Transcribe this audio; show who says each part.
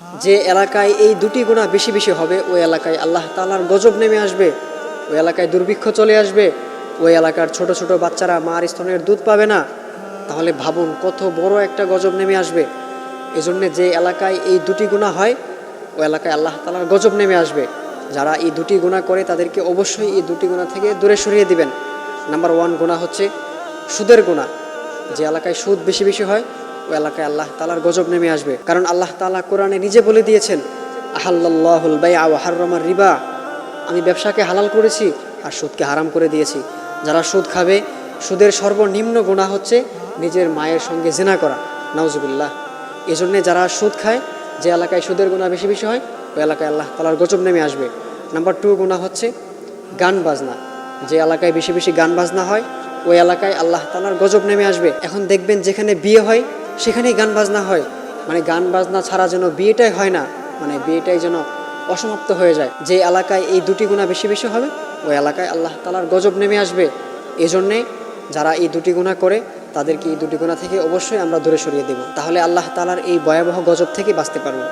Speaker 1: যে এলাকায় এই দুটি গুণা বেশি বেশি হবে, ওই এলাকায় আল্লাহ তালার গজব নেমে আসবে, ওই এলাকায় দুর্ভিক্ষ চলে আসবে, ওই এলাকার ছোট ছোট বাচ্চারা মার স্তনের দুধ পাবে না। তাহলে ভাবুন কত বড় একটা গজব নেমে আসবে। এজন্য যে এলাকায় এই দুটি গুণা হয়, ওই এলাকায় আল্লাহ তালার গজব নেমে আসবে। যারা এই দুটি গুণা করে তাদেরকে অবশ্যই এই দুটি গুণা থেকে দূরে সরিয়ে দিবেন। নাম্বার ওয়ান গুণা হচ্ছে সুদের গুণা। যে এলাকায় সুদ বেশি বেশি হয় ওই এলাকায় আল্লাহ তালার গজব নেমে আসবে। কারণ আল্লাহ তালা কোরআনে নিজে বলে দিয়েছেন আহাল্লাহুল বাই আও হার্রমার রিবা। আমি ব্যবসাকে হালাল করেছি আর সুদকে হারাম করে দিয়েছি। যারা সুদ খাবে, সুদের সর্বনিম্ন গুণা হচ্ছে নিজের মায়ের সঙ্গে জেনা করা। নাউজুবিল্লাহ। এই জন্যে যারা সুদ খায়, যে এলাকায় সুদের গুণা বেশি বেশি হয় ওই এলাকায় আল্লাহ তালার গজব নেমে আসবে। নাম্বার টু গুণা হচ্ছে গান বাজনা। যে এলাকায় বেশি বেশি গান বাজনা হয়, ওই এলাকায় আল্লাহ তালার গজব নেমে আসবে। এখন দেখবেন যেখানে বিয়ে হয় সেখানেই গান বাজনা হয়। মানে গান বাজনা ছাড়া যেন বিয়েটাই হয় না মানে বিয়েটাই যেন অসমাপ্ত হয়ে যায়। যে এলাকায় এই দুটি গুণা বেশি বেশি হবে, ওই এলাকায় আল্লাহ তালার গজব নেমে আসবে। এজন্যে যারা এই দুটি গুণা করে, তাদেরকে এই দুটি গুণা থেকে অবশ্যই আমরা দূরে সরিয়ে দেব। তাহলে আল্লাহ তালার এই ভয়াবহ গজব থেকে বাঁচতে পারব।